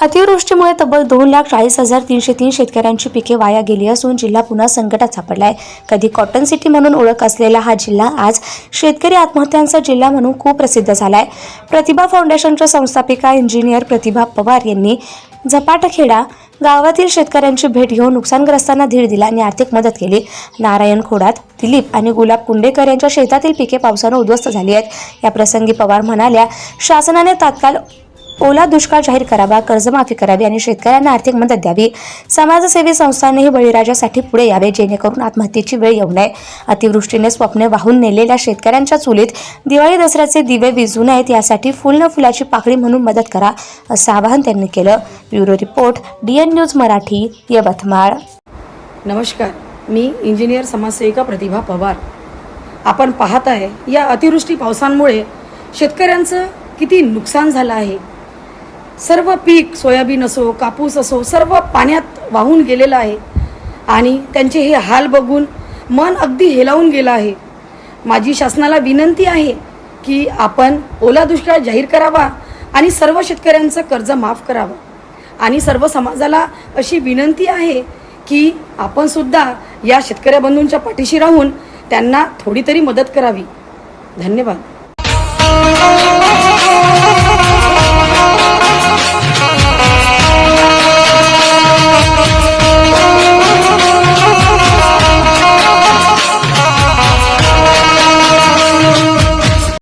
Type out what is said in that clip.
अतिवृष्टीमुळे तब्बल दोन लाख चाळीस हजार तीनशे तीन शेतकऱ्यांची पिके वाया गेली असून जिल्हा पुन्हा संकटात सापडलाय. कधी कॉटन सिटी म्हणून ओळख असलेला हा जिल्हा आज शेतकरी आत्महत्यांचा जिल्हा म्हणून खूप प्रसिद्ध झालाय. प्रतिभा फाउंडेशनच्या संस्थापिका इंजिनियर प्रतिभा पवार यांनी झपाटखेडा गावातील शेतकऱ्यांची भेट घेऊन नुकसानग्रस्तांना धीर दिला आणि आर्थिक मदत केली. नारायण खोडात दिलीप आणि गुलाब कुंडेकर यांच्या शेतातील पिके पावसानं उद्ध्वस्त झाली आहेत. या प्रसंगी पवार म्हणाल्या शासनाने तात्काळ ओला दुष्काळ जाहीर करावा कर्जमाफी करावी आणि शेतकऱ्यांना आर्थिक मदत द्यावी. समाजसेवी संस्थांनीही बळीराजासाठी पुढे यावे जेणेकरून आत्महत्येची वेळ येऊ नये. अतिवृष्टीने स्वप्ने वाहून नेलेल्या शेतकऱ्यांच्या चुलीत दिवाळी दसऱ्याचे दिवे विजू नयेत यासाठी फुल न फुलाची पाकळी म्हणून मदत करा असं आवाहन त्यांनी केलं. Bureau report DN news Marathi Yavatmal. नमस्कार मी इंजिनियर समाजसेविका प्रतिभा पवार. आपण पाहत आहे या अतिवृष्टी पावसांमुळे शेतकऱ्यांचं किती नुकसान झालं आहे? सर्व पीक सोयाबीन असो कापूस असो सर्व पाण्यात वाहून गेलेलं आहे. आणि त्यांचे हे हाल बघून मन अगदी हेलावून गेलं आहे. माझी शासनाला विनंती आहे की आपण ओला दुष्काळ जाहीर करावा आणि सर्व शेतकऱ्यांचं कर्ज माफ करावं. आणि सर्व समाजाला अशी विनंती आहे की आपणसुद्धा या शेतकऱ्या बंधूंच्या पाठीशी राहून त्यांना थोडी तरी मदत करावी. धन्यवाद.